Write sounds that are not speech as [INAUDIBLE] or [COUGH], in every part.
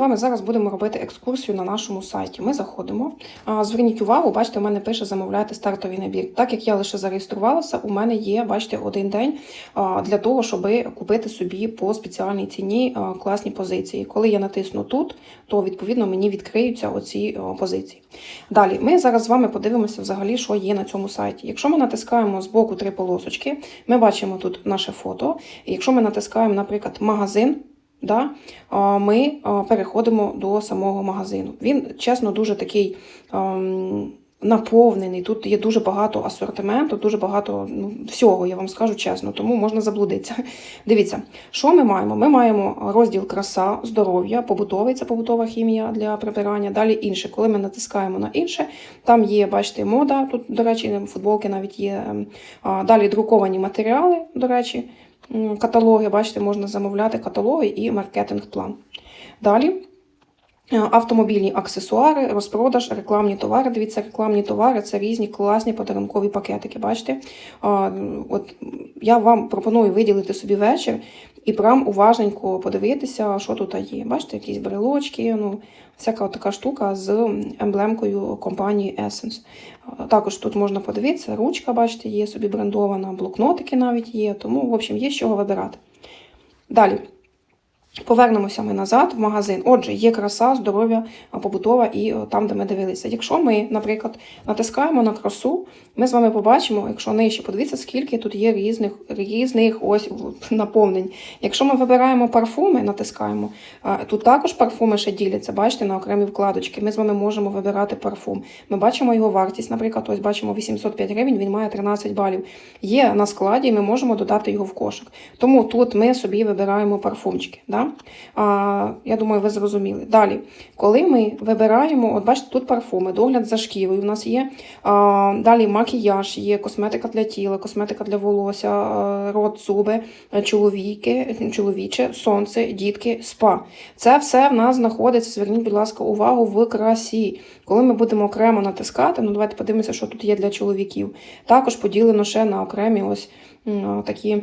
вами зараз будемо робити екскурсію на нашому сайті. Ми заходимо. Зверніть увагу, бачите, у мене пише замовляти стартовий набір. Так як я лише зареєструвалася, у мене є, бачите, один день для того, щоб купити собі по спеціальній ціні класні позиції. Коли я натисну тут, то відповідно мені відкриються оці позиції. Далі, ми зараз з вами подивимося взагалі, що є на цьому сайті. Якщо ми натискаємо з боку три полосочки, ми бачимо тут наше фото. Якщо ми натискаємо, наприклад, магазин. Да, ми переходимо до самого магазину. Він, чесно, дуже такий ем, наповнений. Тут є дуже багато асортименту, дуже багато ну, всього, я вам скажу чесно, тому можна заблудитися. [LAUGHS] Дивіться, що ми маємо? Ми маємо розділ краса, здоров'я, побутовий, це побутова хімія для прибирання. Далі інше. Коли ми натискаємо на інше, там є, бачите, мода. Тут, до речі, футболки навіть є. ем, Далі друковані матеріали, до речі. Каталоги, бачите, можна замовляти каталоги і маркетинг-план. Далі е, автомобільні аксесуари, розпродаж, рекламні товари. Дивіться, рекламні товари це різні класні подарункові пакетики. Бачите? От я вам пропоную виділити собі вечір і прям уважненько подивитися, що тут є. Бачите, якісь брелочки, ну, всяка така штука з емблемкою компанії Essence. Також тут можна подивитися, ручка, бачите, є собі брендована, блокнотики навіть є, тому, в общем, є з чого вибирати. Далі. Повернемося ми назад в магазин. Отже, є краса, здоров'я, побутова і там, де ми дивилися. Якщо ми, наприклад, натискаємо на красу, ми з вами побачимо, якщо нижче, подивіться, скільки тут є різних різних ось наповнень. Якщо ми вибираємо парфуми, натискаємо, тут також парфуми ще діляться, бачите, на окремі вкладочки. Ми з вами можемо вибирати парфум. Ми бачимо його вартість, наприклад, ось бачимо 805 гривень, він має 13 балів. Є на складі, і ми можемо додати його в кошик. Тому тут ми собі вибираємо парфумчики. Да? А, я думаю, ви зрозуміли. Далі, коли ми вибираємо, от бачите, тут парфуми, догляд за шкірою у нас є. А, далі макіяж, є косметика для тіла, косметика для волосся, рот, зуби, чоловіки, чоловіче, сонце, дітки, спа. Це все в нас знаходиться. Зверніть, будь ласка, увагу в красі. Коли ми будемо окремо натискати, ну давайте подивимося, що тут є для чоловіків. Також поділено ще на окремі ось такі.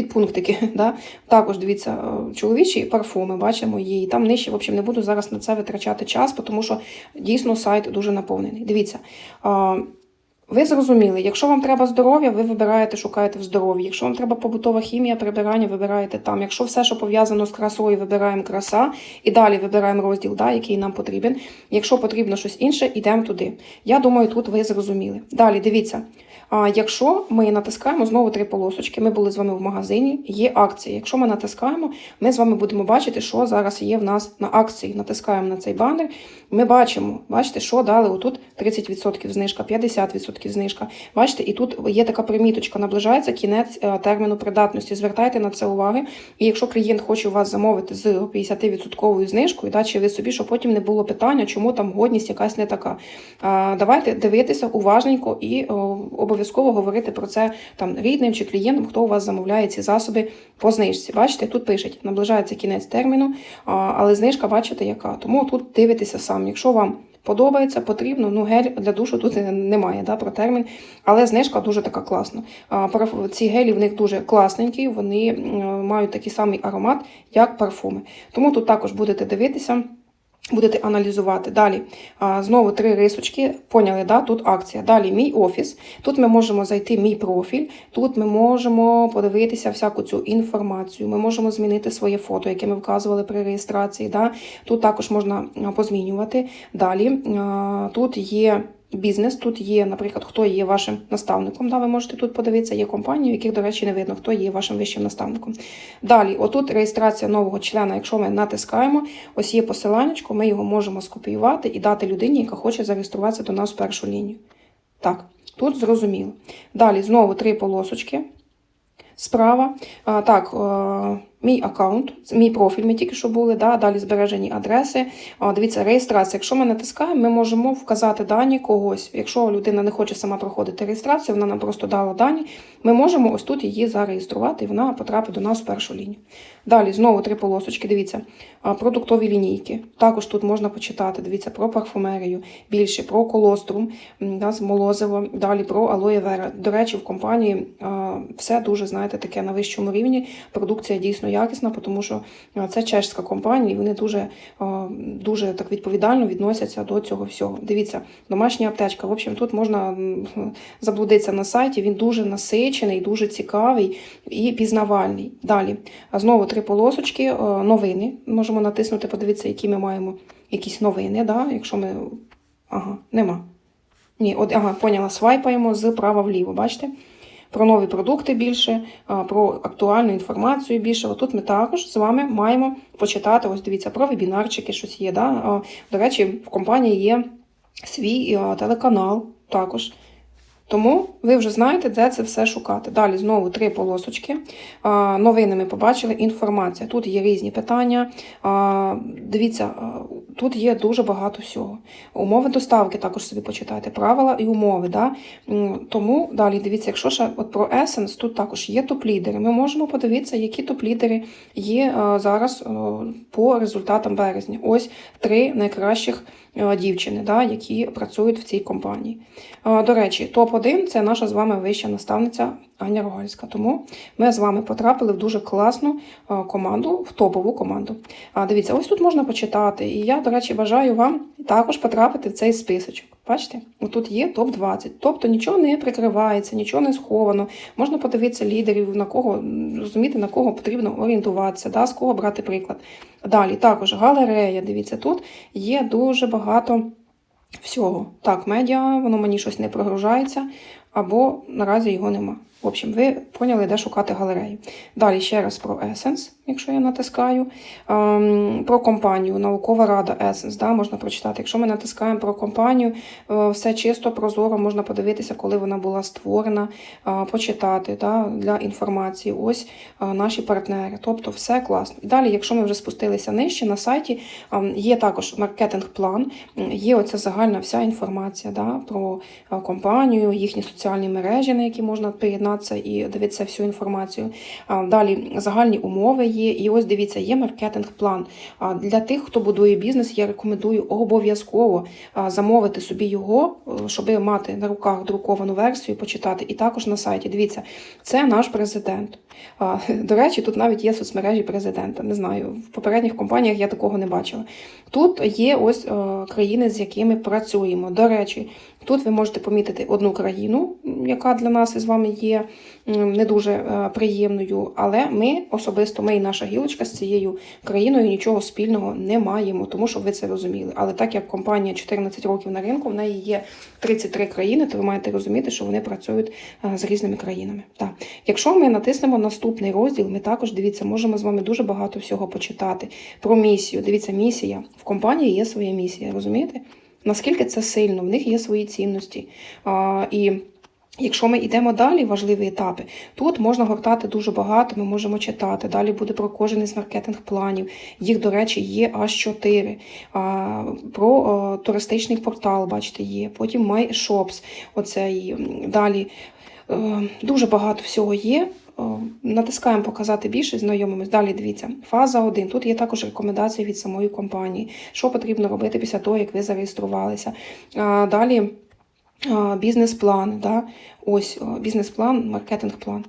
Підпунктики, [LAUGHS] да? також дивіться, е, чоловічі парфуми, бачимо її. Там нижче, в общем, не буду зараз на це витрачати час, тому що дійсно сайт дуже наповнений. Дивіться. Ви зрозуміли, якщо вам треба здоров'я, ви вибираєте, шукаєте в здоров'ї. Якщо вам треба побутова хімія, прибирання, вибираєте там. Якщо все, що пов'язано з красою, вибираємо краса, і далі вибираємо розділ, да, який нам потрібен. Якщо потрібно щось інше, йдемо туди. Я думаю, тут ви зрозуміли. Далі дивіться. А якщо ми натискаємо знову три полосочки, ми були з вами в магазині, є акції. Якщо ми натискаємо, ми з вами будемо бачити, що зараз є в нас на акції. Натискаємо на цей банер. Ми бачимо, бачите, що дали отут 30% знижка, 50% знижка. Бачите, і тут є така приміточка, наближається кінець е, терміну придатності. Звертайте на це уваги. І якщо клієнт хоче у вас замовити з 50% знижкою, да, чи ви собі, щоб потім не було питання, чому там годність якась не така. А, Давайте дивитися уважненько і о, обов'язково говорити про це там рідним чи клієнтам, хто у вас замовляє ці засоби по знижці. Бачите, тут пишуть, наближається кінець терміну, але знижка, бачите, яка. Тому тут дивитеся сам. Якщо вам подобається, потрібно, ну гель для душу тут немає да, про термін, але знижка дуже така класна. Ці гелі в них дуже класненькі, вони мають такий самий аромат, як парфуми. Тому тут також будете дивитися. Будете аналізувати. Далі знову три рисочки. Поняли, да? тут акція. Далі мій офіс. Тут ми можемо зайти мій профіль. Тут ми можемо подивитися всяку цю інформацію. Ми можемо змінити своє фото, яке ми вказували при реєстрації. Да? Тут також можна позмінювати. Далі тут є. Бізнес тут є, наприклад, хто є вашим наставником. Да, ви можете тут подивитися, є компанії, в яких, до речі, не видно, хто є вашим вищим наставником. Далі, отут реєстрація нового члена. Якщо ми натискаємо, ось є посиланнячко, ми його можемо скопіювати і дати людині, яка хоче зареєструватися до нас в першу лінію. Так, тут зрозуміло. Далі знову три полосочки. Справа. А, так, е, мій аккаунт, мій профіль, ми тільки що були, да, далі збережені адреси. А, дивіться, реєстрація. Якщо ми натискаємо, ми можемо вказати дані когось. Якщо людина не хоче сама проходити реєстрацію, вона нам просто дала дані, ми можемо ось тут її зареєструвати, і вона потрапить до нас в першу лінію. Далі знову три полосочки. Дивіться, продуктові лінійки. Також тут можна почитати. Дивіться про парфумерію, більше про колострум, да, з молозиво, далі про алоє вера. До речі, в компанії все дуже, знаєте, таке на вищому рівні. Продукція дійсно якісна, тому що це чешська компанія, і вони дуже, дуже так відповідально відносяться до цього всього. Дивіться, домашня аптечка. В общем, тут можна заблудитися на сайті. Він дуже насичений, дуже цікавий і пізнавальний. Далі знову три полосочки, е, новини. Можемо натиснути, подивитися, які ми маємо якісь новини. Да? Якщо ми. Ага, нема. Ні, от, ага, поняла, свайпаємо з права вліво, бачите? Про нові продукти більше, про актуальну інформацію більше. Отут ми також з вами маємо почитати. Ось дивіться, про вебінарчики щось є. Да? До речі, в компанії є свій телеканал також. Тому ви вже знаєте, де це все шукати. Далі знову три полосочки. Новини ми побачили. Інформація. Тут є різні питання. Дивіться, тут є дуже багато всього. Умови доставки також собі почитайте. Правила і умови. Да? Тому далі дивіться, якщо ще от про Essence, тут також є топ-лідери. Ми можемо подивитися, які топ-лідери є а, зараз а, по результатам березня. Ось три найкращих а, дівчини, да, які працюють в цій компанії. До речі, топ-1 це наша з вами вища наставниця Аня Рогальська. Тому ми з вами потрапили в дуже класну команду, в топову команду. А дивіться, ось тут можна почитати. І я, до речі, бажаю вам також потрапити в цей списочок. Бачите, тут є топ-20. Тобто нічого не прикривається, нічого не сховано. Можна подивитися лідерів, на кого розуміти, на кого потрібно орієнтуватися, да, з кого брати приклад. Далі також галерея. Дивіться, тут є дуже багато всього. Так, медіа, воно мені щось не прогружається, або наразі його нема. В общем, ви поняли, де шукати галерею. Далі ще раз про Essence, якщо я натискаю. Ем, Про компанію, наукова рада Essence, да, можна прочитати. Якщо ми натискаємо про компанію, е, все чисто, прозоро, можна подивитися, коли вона була створена, е, почитати да, для інформації. Ось е, наші партнери. Тобто все класно. І далі, якщо ми вже спустилися нижче, на сайті ем, є також маркетинг-план, є оця загальна вся інформація да, про компанію, їхні соціальні мережі, на які можна приєднатися і дивитися всю інформацію. Далі загальні умови є. І ось дивіться, є маркетинг-план. Для тих, хто будує бізнес, я рекомендую обов'язково замовити собі його, е, щоб мати на руках друковану версію, почитати. І також на сайті. Дивіться, це наш президент. [LAUGHS] До речі, тут навіть є соцмережі президента. Не знаю, в попередніх компаніях я такого не бачила. Тут є ось е, країни, з якими працюємо. До речі, тут ви можете помітити одну країну, яка для нас із вами є не дуже е, приємною, але ми особисто, ми і наша гілочка з цією країною нічого спільного не маємо, тому що ви це розуміли. Але так як компанія 14 років на ринку, в неї є 33 країни, то ви маєте розуміти, що вони працюють е, з різними країнами. Так. Якщо ми натиснемо наступний розділ, ми також дивіться, можемо з вами дуже багато всього почитати про місію. Дивіться, місія в компанії є своя місія, розумієте? Наскільки це сильно, в них є свої цінності. А, і Якщо ми йдемо далі, важливі етапи, тут можна гортати дуже багато, ми можемо читати. Далі буде про кожен із маркетинг-планів. Їх, до речі, є аж чотири. А, Про а, туристичний портал, бачите, є. Потім MyShops, оцей. Далі е, дуже багато всього є. Натискаємо показати більше, знайомимось. Далі дивіться. Фаза 1. Тут є також рекомендації від самої компанії, що потрібно робити після того, як ви зареєструвалися. Далі бізнес-план. Да? Ось бізнес-план, маркетинг-план.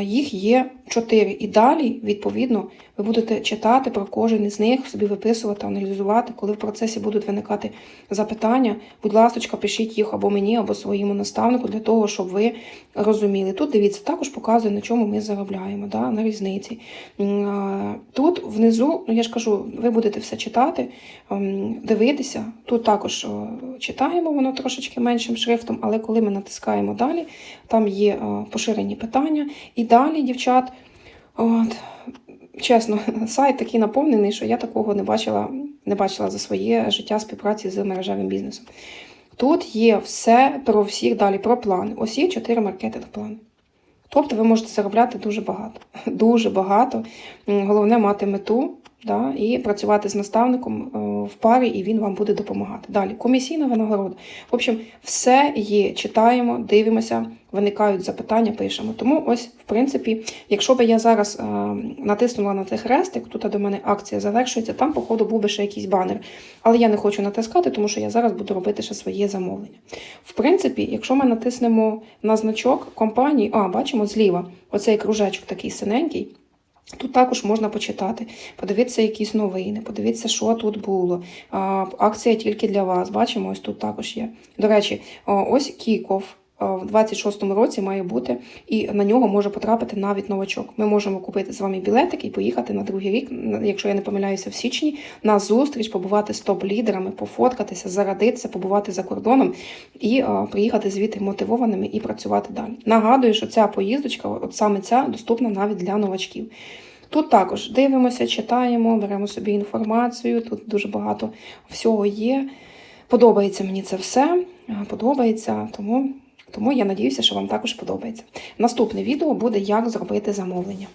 Їх є чотири. І далі, відповідно, ви будете читати про кожен із них, собі виписувати, аналізувати. Коли в процесі будуть виникати запитання, будь ласка, пишіть їх або мені, або своєму наставнику для того, щоб ви розуміли. Тут дивіться, також показує, на чому ми заробляємо, да? на різниці. Тут внизу, ну я ж кажу, ви будете все читати, ем, дивитися. Тут також читаємо воно трошечки меншим шрифтом, але коли ми натискаємо далі, там є поширені питання. І далі, дівчат, от, чесно, [LAUGHS] сайт такий наповнений, що я такого не бачила, не бачила за своє життя співпраці з мережевим бізнесом. Тут є все про всіх далі, про плани. Ось є чотири маркетинг-плани. Тобто ви можете заробляти дуже багато. [LAUGHS] Дуже багато. Головне мати мету да, і працювати з наставником е, в парі, і він вам буде допомагати. Далі комісійна винагорода. В общем, все є. Читаємо, дивимося, виникають запитання, пишемо. Тому, ось, в принципі, якщо би я зараз е, натиснула на цей хрестик, тут до мене акція завершується, там, походу, був би ще якийсь банер. Але я не хочу натискати, тому що я зараз буду робити ще своє замовлення. В принципі, якщо ми натиснемо на значок компанії, а бачимо зліва, оцей кружечок такий синенький. Тут також можна почитати, подивитися якісь новини, подивитися, що тут було. Акція тільки для вас. Бачимо, ось тут також є. До речі, ось Кіков. В 26-му році має бути, і на нього може потрапити навіть новачок. Ми можемо купити з вами білетик і поїхати на другий рік, якщо я не помиляюся, в січні на зустріч, побувати з топ-лідерами, пофоткатися, зарадитися, побувати за кордоном і а, приїхати звідти мотивованими і працювати далі. Нагадую, що ця поїздочка, от саме ця, доступна навіть для новачків. Тут також дивимося, читаємо, беремо собі інформацію. Тут дуже багато всього є. Подобається мені це все. Подобається, тому, тому я надіюся, що вам також подобається. Наступне відео буде, як зробити замовлення.